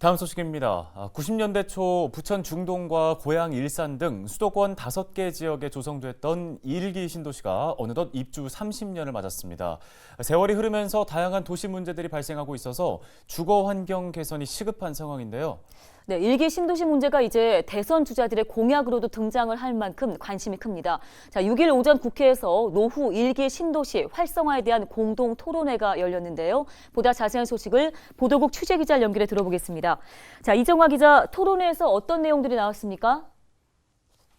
다음 소식입니다. 아, 90년대 초 부천 중동과 고양 일산 등 수도권 5개 지역에 조성됐던 일기 신도시가 어느덧 입주 30년을 맞았습니다. 세월이 흐르면서 다양한 도시 문제들이 발생하고 있어서 주거 환경 개선이 시급한 상황인데요. 네, 일기 신도시 문제가 이제 대선 주자들의 공약으로도 등장을 할 만큼 관심이 큽니다. 자, 6일 오전 국회에서 노후 일기 신도시 활성화에 대한 공동 토론회가 열렸는데요. 보다 자세한 소식을 보도국 취재 기자 연결해 들어보겠습니다. 자, 이정화 기자, 토론회에서 어떤 내용들이 나왔습니까?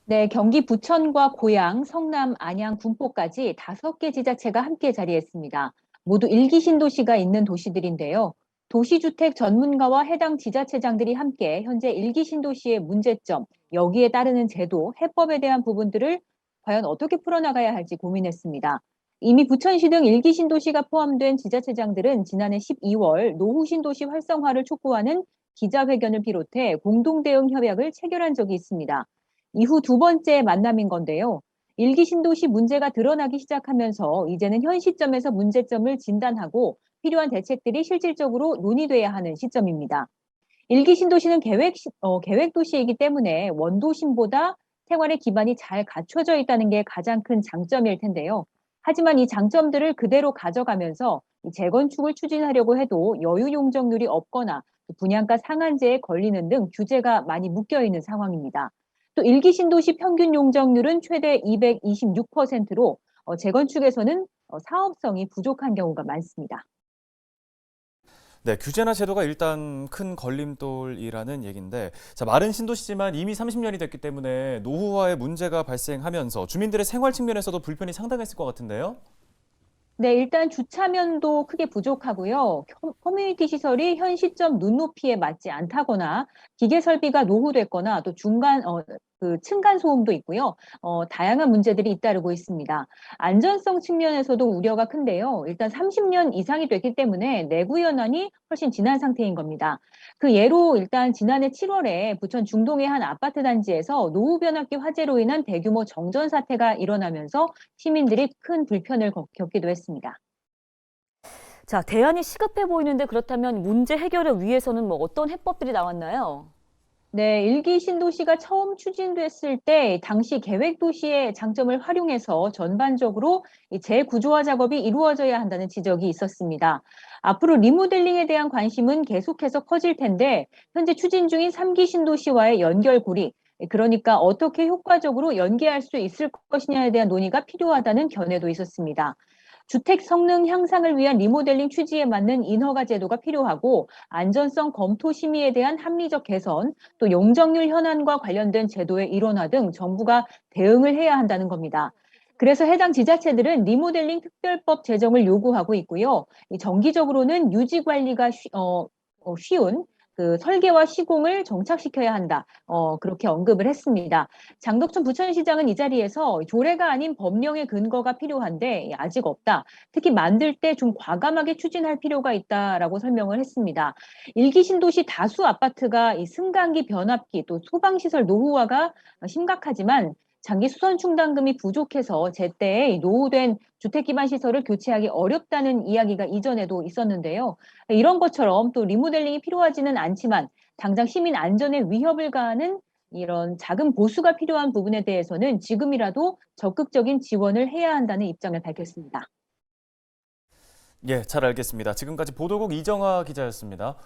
네, 경기 부천과 고양, 성남, 안양, 군포까지 다섯 개 지자체가 함께 자리했습니다. 모두 일기 신도시가 있는 도시들인데요. 도시주택 전문가와 해당 지자체장들이 함께 현재 일기 신도시의 문제점, 여기에 따르는 제도, 해법에 대한 부분들을 과연 어떻게 풀어나가야 할지 고민했습니다. 이미 부천시 등 일기 신도시가 포함된 지자체장들은 지난해 12월 노후 신도시 활성화를 촉구하는 기자회견을 비롯해 공동 대응 협약을 체결한 적이 있습니다. 이후 두 번째 만남인 건데요. 일기 신도시 문제가 드러나기 시작하면서 이제는 현 시점에서 문제점을 진단하고 필요한 대책들이 실질적으로 논의돼야 하는 시점입니다. 일기 신도시는 계획, 시- 어, 계획 도시이기 때문에 원도심보다 생활의 기반이 잘 갖춰져 있다는 게 가장 큰 장점일 텐데요. 하지만 이 장점들을 그대로 가져가면서 이 재건축을 추진하려고 해도 여유 용적률이 없거나 분양가 상한제에 걸리는 등 규제가 많이 묶여 있는 상황입니다. 또 일기 신도시 평균 용적률은 최대 226%로 어, 재건축에서는 어, 사업성이 부족한 경우가 많습니다. 네, 규제나 제도가 일단 큰 걸림돌이라는 얘기인데, 자, 마른 신도시지만 이미 30년이 됐기 때문에 노후화의 문제가 발생하면서 주민들의 생활 측면에서도 불편이 상당했을 것 같은데요. 네, 일단 주차면도 크게 부족하고요. 커- 커뮤니티 시설이 현 시점 눈높이에 맞지 않다거나 기계 설비가 노후됐거나 또 중간 어, 그 층간 소음도 있고요. 어, 다양한 문제들이 잇따르고 있습니다. 안전성 측면에서도 우려가 큰데요. 일단 30년 이상이 됐기 때문에 내구 연한이 훨씬 지난 상태인 겁니다. 그 예로 일단 지난해 7월에 부천 중동의 한 아파트 단지에서 노후 변압기 화재로 인한 대규모 정전 사태가 일어나면서 시민들이 큰 불편을 겪- 겪기도 했습니다. 자, 대안이 시급해 보이는데 그렇다면 문제 해결을 위해서는 뭐 어떤 해법들이 나왔나요? 네, 일기 신도시가 처음 추진됐을 때 당시 계획 도시의 장점을 활용해서 전반적으로 이 재구조화 작업이 이루어져야 한다는 지적이 있었습니다. 앞으로 리모델링에 대한 관심은 계속해서 커질 텐데 현재 추진 중인 3기 신도시와의 연결고리 그러니까 어떻게 효과적으로 연계할 수 있을 것이냐에 대한 논의가 필요하다는 견해도 있었습니다. 주택 성능 향상을 위한 리모델링 취지에 맞는 인허가 제도가 필요하고 안전성 검토 심의에 대한 합리적 개선, 또 용적률 현안과 관련된 제도의 일원화 등 정부가 대응을 해야 한다는 겁니다. 그래서 해당 지자체들은 리모델링 특별법 제정을 요구하고 있고요. 이 정기적으로는 유지 관리가 쉬, 어, 어, 쉬운 그 설계와 시공을 정착시켜야 한다. 어, 그렇게 언급을 했습니다. 장덕춘 부천시장은 이 자리에서 조례가 아닌 법령의 근거가 필요한데 아직 없다. 특히 만들 때 좀 과감하게 추진할 필요가 있다라고 설명을 했습니다. 일기 신도시 다수 아파트가 이 승강기 변압기 또 소방시설 노후화가 심각하지만 장기 수선 충당금이 부족해서 제때 이 노후된 주택 기반 시설을 교체하기 어렵다는 이야기가 이전에도 있었는데요. 이런 것처럼 또 리모델링이 필요하지는 않지만 당장 시민 안전에 위협을 가하는 이런 작은 보수가 필요한 부분에 대해서는 지금이라도 적극적인 지원을 해야 한다는 입장을 밝혔습니다. 예, 잘 알겠습니다. 지금까지 보도국 이정화 기자였습니다.